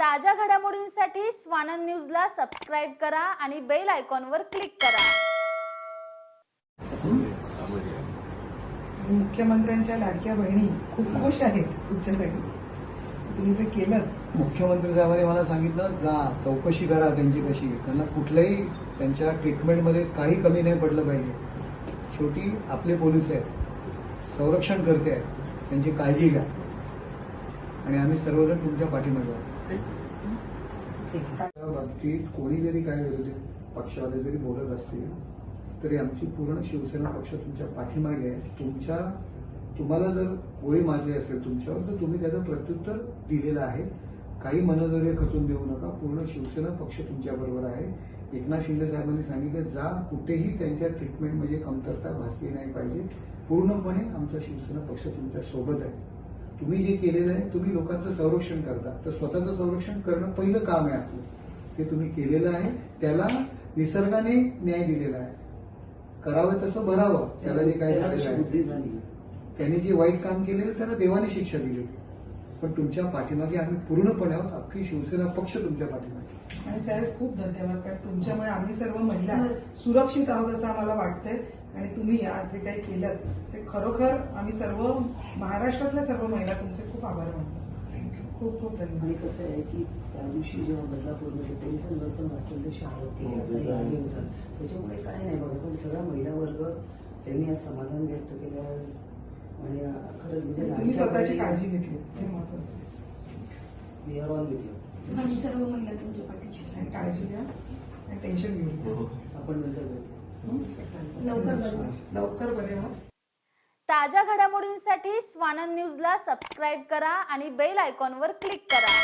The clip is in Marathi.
ताज्या घडामोडींसाठी स्वानंद न्यूजला सबस्क्राईब करा आणि बेल आयकॉनवर क्लिक करा. मुख्यमंत्र्यांच्या लाडक्या बहिणी खूप खुश आहेत तुमच्यासाठी. तुम्ही जे केलं. मुख्यमंत्री साहेबांनी मला सांगितलं जा चौकशी करा त्यांची कशी. त्यांना कुठल्याही त्यांच्या ट्रीटमेंटमध्ये काही कमी नाही पडलं पाहिजे. शेवटी आपले पोलीस आहेत. संरक्षण करते आहेत. त्यांची काळजी घ्या. आणि आम्ही सर्वजण तुमच्या पाठीमागे आहोत. त्या बाबतीत कोणी जरी काय विरोधी पक्षवाले जरी बोलत असतील तरी आमची पूर्ण शिवसेना पक्ष तुमच्या पाठीमागे आहे. तुमच्या तुम्हाला जर गोळी मारली असेल तुमच्यावर तर तुम्ही त्याचं प्रत्युत्तर दिलेलं आहे. काही मनोधैर्य खचून देऊ नका. पूर्ण शिवसेना पक्ष तुमच्या बरोबर आहे. एकनाथ शिंदे साहेबांनी सांगितलं जा कुठेही त्यांच्या ट्रीटमेंटमध्ये कमतरता भासली नाही पाहिजे. पूर्णपणे आमचा शिवसेना पक्ष तुमच्यासोबत आहे. तुम्ही जे केलेलं आहे तुम्ही लोकांचं संरक्षण करता. तर स्वतःचं संरक्षण करणं पहिलं काम आहे आपलं. ते तुम्ही केलेलं आहे त्याला निसर्गाने न्याय दिलेला आहे. करावं तसं भरावं त्याला जे काय झालेलं आहे. झाली. त्यांनी जे वाईट काम केलेलं त्याला देवाने शिक्षा दिली. पण तुमच्या पाठीमागे आम्ही पूर्णपणे आहोत. अख्खी शिवसेना पक्ष तुमच्या पाठीमागे आणि साहेब खूप धन्यवाद. कारण तुमच्यामुळे आम्ही सर्व महिला सुरक्षित आहोत असं आम्हाला वाटतंय. आणि तुम्ही आज जे काही केलं ते खरोखर आम्ही सर्व महाराष्ट्रातल्या सर्व महिला तुमचे खूप आभार मानतो. खूप खूप आणि धन्यवाद कसं आहे की त्या दिवशी जेव्हा बदलापूरमध्ये पोलिसांवर पण अत्यंत शाळा केली आजी होतं त्याच्यामुळे काय नाही बघा पण सगळा महिला वर्ग त्यांनी आज समाधान व्यक्त केलं. आज आणि अं, खरंच म्हणजे तुम्ही स्वतःची काळजी घेतली. आर ऑल विथ आम्ही सर्व महिला तुमच्या पाठीशी काळजी घ्या आणि टेन्शन घेऊ नका. आपण नंतर भेटू. लवकर लवकर बरे ताज्या घडामोडींसाठी स्वानंद न्यूजला सबस्क्राईब करा आणि बेल आयकॉनवर क्लिक करा.